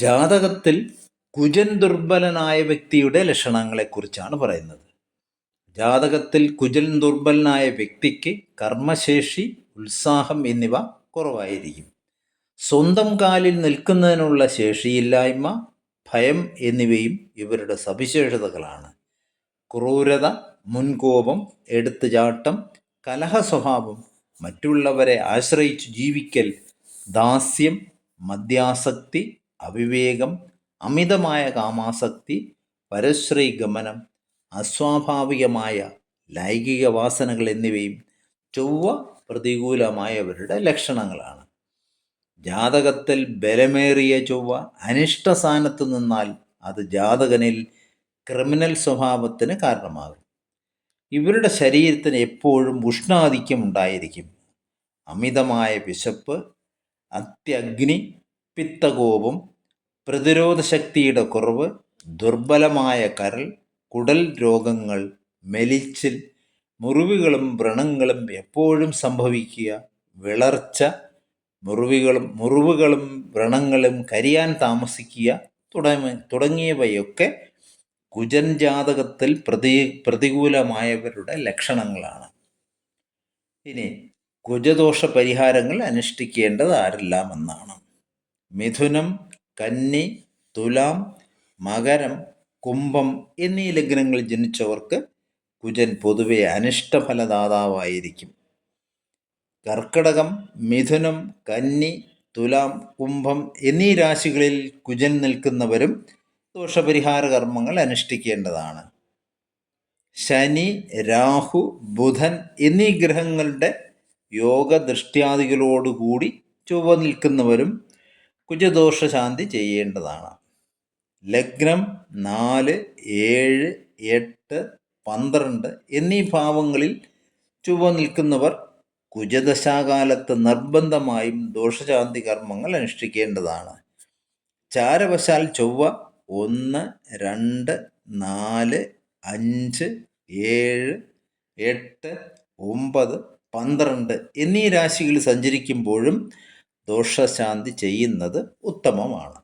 ജാതകത്തിൽ കുജൻ ദുർബലനായ വ്യക്തിയുടെ ലക്ഷണങ്ങളെക്കുറിച്ചാണ് പറയുന്നത്. ജാതകത്തിൽ കുജൻ ദുർബലനായ വ്യക്തിക്ക് കർമ്മശേഷി ഉത്സാഹം എന്നിവ കുറവായിരിക്കും. സ്വന്തം കാലിൽ നിൽക്കുന്നതിനുള്ള ശേഷിയില്ലായ്മ ഭയം എന്നിവയും ഇവരുടെ സവിശേഷതകളാണ്. ക്രൂരത മുൻകോപം എടുത്തുചാട്ടം കലഹ സ്വഭാവം മറ്റുള്ളവരെ ആശ്രയിച്ച് ജീവിക്കൽ ദാസ്യം മദ്യാസക്തി അവിവേകം അമിതമായ കാമാസക്തി പരശ്രീ ഗമനം അസ്വാഭാവികമായ ലൈംഗിക വാസനകൾ എന്നിവയും ചൊവ്വ പ്രതികൂലമായവരുടെ ലക്ഷണങ്ങളാണ്. ജാതകത്തിൽ ബലമേറിയ ചൊവ്വ അനിഷ്ട സ്ഥാനത്ത് നിന്നാൽ അത് ജാതകനിൽ ക്രിമിനൽ സ്വഭാവത്തിന് കാരണമാകും. ഇവരുടെ ശരീരത്തിന് എപ്പോഴും ഉഷ്ണാധിക്യം ഉണ്ടായിരിക്കും. അമിതമായ വിശപ്പ് അത്യഗ്നി പിത്തകോപം പ്രതിരോധ ശക്തിയുടെ കുറവ് ദുർബലമായ കരൾ കുടൽ രോഗങ്ങൾ മെലിച്ചിൽ മുറിവുകളും വ്രണങ്ങളും എപ്പോഴും സംഭവിക്കുക വിളർച്ച മുറിവുകളും മുറിവുകളും വ്രണങ്ങളും കരിയാൻ താമസിക്കുക തുടങ്ങി തുടങ്ങിയവയൊക്കെ കുജൻ ജാതകത്തിൽ പ്രതി പ്രതികൂലമായവരുടെ ലക്ഷണങ്ങളാണ്. ഇനി കുജദോഷ പരിഹാരങ്ങൾ അനുഷ്ഠിക്കേണ്ടത് ആരെല്ലാം എന്നാണ് മിഥുനം കന്നി തുലാം മകരം കുംഭം എന്നീ ലഗ്നങ്ങളിൽ ജനിച്ചവർക്ക് കുജൻ പൊതുവെ അനിഷ്ടഫലദാതാവായിരിക്കും. കർക്കടകം മിഥുനം കന്നി തുലാം കുംഭം എന്നീ രാശികളിൽ കുജൻ നിൽക്കുന്നവരും ദോഷപരിഹാര കർമ്മങ്ങൾ അനുഷ്ഠിക്കേണ്ടതാണ്. ശനി രാഹു ബുധൻ എന്നീ ഗ്രഹങ്ങളുടെ യോഗ യോഗദൃഷ്ട്യാദികളോടുകൂടി ചുവ നിൽക്കുന്നവരും കുജദോഷശാന്തി ചെയ്യേണ്ടതാണ്. ലഗ്നം നാല് ഏഴ് എട്ട് പന്ത്രണ്ട് എന്നീ ഭാവങ്ങളിൽ ചുവ നിൽക്കുന്നവർ കുജദശാകാലത്ത് നിർബന്ധമായും ദോഷശാന്തി കർമ്മങ്ങൾ അനുഷ്ഠിക്കേണ്ടതാണ്. ചാരവശാൽ ചൊവ്വ ഒന്ന് രണ്ട് നാല് അഞ്ച് ഏഴ് എട്ട് ഒമ്പത് പന്ത്രണ്ട് എന്നീ രാശികളിൽ സഞ്ചരിക്കുമ്പോഴും ദോഷശാന്തി ചെയ്യുന്നത് ഉത്തമമാണ്.